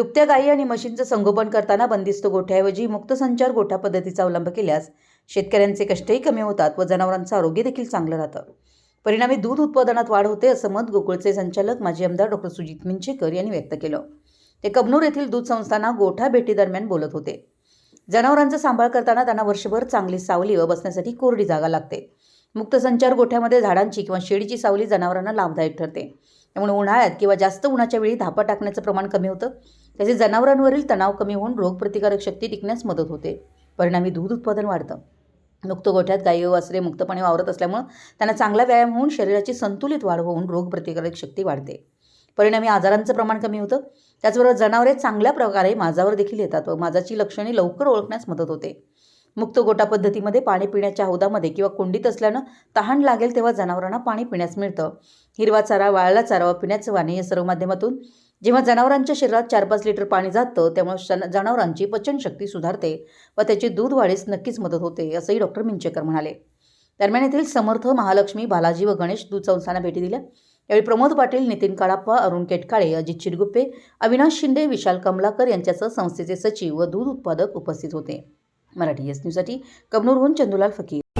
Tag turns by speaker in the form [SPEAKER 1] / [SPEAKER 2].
[SPEAKER 1] दुभत्या गायी आणि म्हशींचं संगोपन करताना बंदिस्त गोठ्याऐवजी मुक्त संचार गोठा पद्धतीचा अवलंब केल्यास शेतकऱ्यांचे कष्टही कमी होतात व जनावरांचं आरोग्य देखील चांगलं राहतं. परिणामी दूध उत्पादनात वाढ होते असं मत गोकुळचे संचालक माजी आमदार डॉक्टर सुजित मिंचेकर यांनी व्यक्त केलं. ते कबनूर येथील दूध संस्थांना गोठा भेटीदरम्यान बोलत होते. जनावरांचा सांभाळ करताना त्यांना वर्षभर चांगली सावली व बसण्यासाठी कोरडी जागा लागते. मुक्त संचार गोठ्यामध्ये झाडांची किंवा शेळीची सावली जनावरांना लाभदायक ठरते. त्यामुळे उन्हाळ्यात किंवा जास्त उन्हाच्या वेळी धापा टाकण्याचं प्रमाण कमी होतं. त्याचे जनावरांवरील तणाव कमी होऊन रोगप्रतिकारक शक्ती टिकण्यास मदत होते. परिणामी दूध उत्पादन वाढतं. मुक्त गोठ्यात गायी वासरे मुक्तपणे वावरत असल्यामुळं त्यांना चांगला व्यायाम होऊन शरीराची संतुलित वाढ होऊन रोगप्रतिकारक शक्ती वाढते. परिणामी आजारांचं प्रमाण कमी होतं. त्याचबरोबर जनावरे चांगल्या प्रकारे माझावर देखील येतात व माझाची लक्षणे लवकर ओळखण्यास मदत होते. मुक्त गोटा पद्धतीमध्ये पाणी पिण्याच्या हौदामध्ये किंवा कुंडीत असल्यानं तहान लागेल तेव्हा जनावरांना पाणी पिण्यास मिळतं. हिरवा चारा वाळला चारा व पिण्याचं वाणी या सर्व माध्यमातून जेव्हा जनावरांच्या शरीरात चार पाच लिटर पाणी जातं त्यामुळे जनावरांची पचनशक्ती सुधारते व त्याची दूध वाढीस नक्कीच मदत होते असंही डॉक्टर मिंचेकर म्हणाले. दरम्यान येथील समर्थ महालक्ष्मी बालाजी व गणेश दूध संस्थांना भेटी दिल्या. यावेळी प्रमोद पाटील नितीन काळाप्पा अरुण केटकाळे अजित चिरगुप्पे अविनाश शिंदे विशाल कमलाकर यांच्यासह संस्थेचे सचिव व दूध उत्पादक उपस्थित होते. मराठी एस न्यूजसाठी कबनूरहून चंदुलाल फकीर.